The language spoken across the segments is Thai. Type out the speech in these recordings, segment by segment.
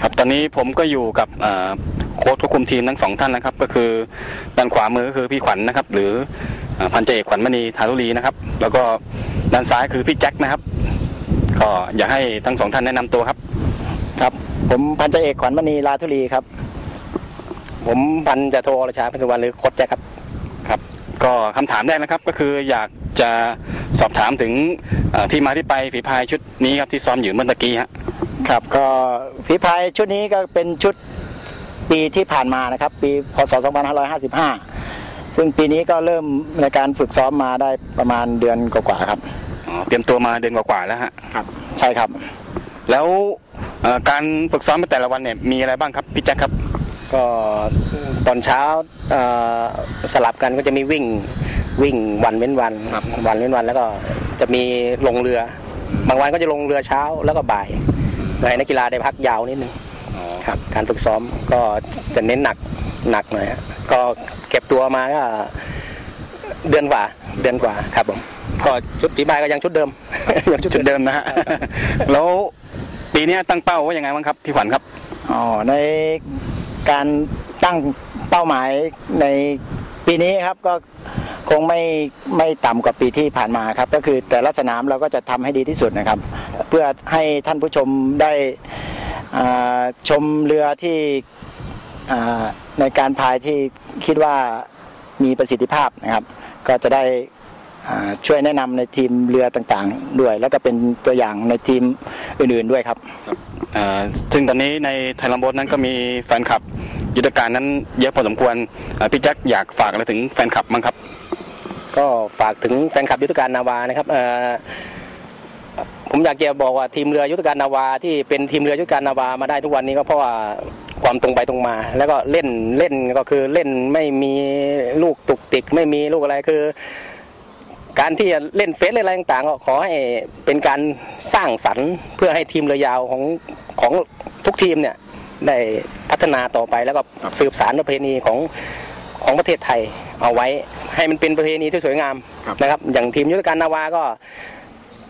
ครับตอนนี้ผมก็อยู่กับเอ่อโค้ชควบคุมทีมทั้งสองท่านนะครับ ก็คือด้านขวามือก็คือพี่ขวัญนะครับ หรือเอ่อพันเจาเอกขวัญมณีทารุลีนะครับ แล้วก็ด้านซ้ายคือพี่แจ็คนะครับ ก็อยากให้ทั้งสองท่านแนะนำตัวครับ ครับ ผมพันจ่าเอกขวัญมณีลาธุลีครับ ผมพันจ่าโทรชาพันสุวรรณหรือโคดแจ็คครับครับ ก็คำถามแรกนะครับ ก็คืออยากจะสอบถามถึงเอ่อที่มาที่ไปฝีพายชุดนี้ครับที่ซ้อมอยู่เมื่อตะกี้ฮะ ครับก็ฝีพายชุดนี้ก็เป็นชุดปีที่ผ่านมานะครับ ปีพศ 2555 ซึ่งปีนี้ก็เริ่มในการฝึกซ้อมมาได้ประมาณเดือนกว่าๆครับอ๋อเตรียมตัวมาเดือนกว่าๆแล้วฮะครับ ใช่ครับ แล้วเอ่อการฝึกซ้อมในแต่ละวันเนี่ยมีอะไรบ้างครับพี่แจ็คครับ ก็ตอนเช้าเอ่อสลับกันก็จะมีวิ่งวิ่งวันเว้นวันครับวันเว้นวันแล้วก็จะมีลงเรือ บางวันก็จะลงเรือเช้าแล้วก็บ่ายเพื่อ ให้นักกีฬาได้พักยาวนิดนึงครับการฝึกซ้อมก็จะเน้นหนักหนักหน่อยฮะก็เก็บตัวมาก็เดือนกว่าเดือนกว่าครับผมก็ชุดตีบายก็ยังชุดเดิมยังชุดชุดเดิมเดิมนะฮะแล้วปีเนี้ยตั้งเป้าไว่ายังไงบ้างครับพี่ขวัญครับอ๋อในการตั้งเป้าหมายในปีนี้ครับก็ คงไม่ไม่ต่ำกว่าปีที่ผ่านมาครับ ก็คือแต่ละสนามเราก็จะทำให้ดีที่สุดนะครับ เพื่อให้ท่านผู้ชมได้ชมเรือที่ในการพายที่คิดว่ามีประสิทธิภาพนะครับ ก็จะได้ช่วยแนะนำในทีมเรือต่างๆ ด้วย แล้วก็เป็นตัวอย่างในทีมอื่นๆด้วยครับซึ่งตอนนี้ในไทยลัมโบสนั้นก็มีแฟนคลับยุทธการนั้นเยอะพอสมควรพี่แจ็คอยากฝากอะไรถึงแฟนคลับบ้างครับ ก็ฝากถึงแฟนคลับยุทธการนาวานะครับเอ่อผมอยากจะบอกว่าทีมเรือยุทธการนาวาที่เป็นทีมเรือยุทธการนาวามาได้ทุกวันนี้ก็เพราะว่าความตรงไปตรงมา แล้วก็เล่นเล่นก็คือเล่นไม่มีลูกตุกติก ไม่มีลูกอะไรคือ การที่จะเล่นเฟซเล่นอะไรต่างๆก็ขอให้เป็นการสร้างสรรค์เพื่อให้ทีมเรือยาวของของทุกทีมเนี่ยได้พัฒนาต่อไปแล้วก็สืบสารประเพณีของของประเทศไทย เอาไว้ให้มันเป็นประเพณีที่สวยงามครับนะครับ อย่างทีมยุทธการนาวาก็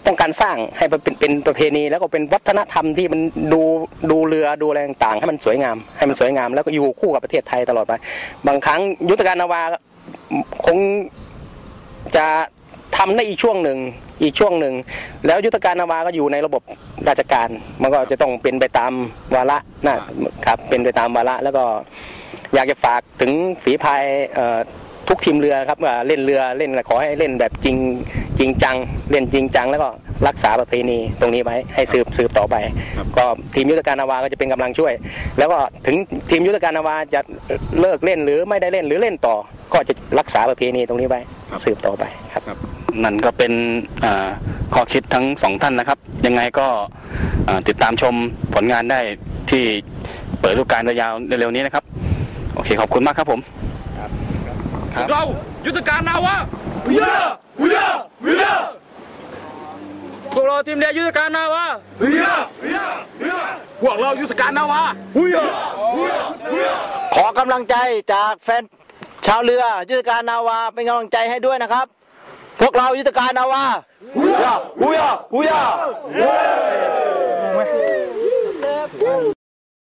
ต้องการสร้างให้มันเป็นเป็นประเพณี แล้วก็เป็นวัฒนธรรมที่มันดูดูเรือดูอะไรต่างๆ ให้มันสวยงาม ให้มันสวยงาม แล้วก็อยู่คู่กับประเทศไทยตลอดไป บางครั้งยุทธการนาวาคงจะทำได้อีกช่วงหนึ่งอีกช่วงหนึ่ง แล้วยุทธการนาวาก็อยู่ในระบบราชการ มันก็จะต้องเป็นไปตามวาระนะครับเป็นไปตามวาระแล้วก็อยากจะฝากถึงฝีพายเอ่อ ทุกทีมเรือครับว่าเล่นเรือเล่นขอให้เล่นแบบจริงจริงจัง เล่นจริงจัง แล้วก็รักษาประเพณีตรงนี้ไว้ให้สืบสืบต่อไป ก็ทีมยุทธการนาวาก็จะเป็นกำลังช่วย แล้วก็ถึงทีมยุทธการนาวาจะเลิกเล่นหรือไม่ได้เล่นหรือเล่นต่อ ก็จะรักษาประเพณีตรงนี้ไว้ครับสืบต่อไปครับนั่นก็เป็นอ่าข้อคิดทั้งสองท่านนะครับ ยังไงก็อ่าติดตามชมผลงานได้ที่เปิดฤดูกาลยาวๆเร็วๆนี้นะครับ โอเคขอบคุณมากครับผม ครับเรายุทธการนาวะวิยาวิยาวิยาพวกเราทีมเรือยุทธการนาวะวิยาวิยาวิยาพวกเรายุทธการนาวะวิยาวิยาวิยาขอกำลังใจจากแฟนชาวเรือยุทธการนาวาเป็นกำลังใจให้ด้วยนะครับ พวกเรายุทธการนาวาฮุยาฮุยาฮุยา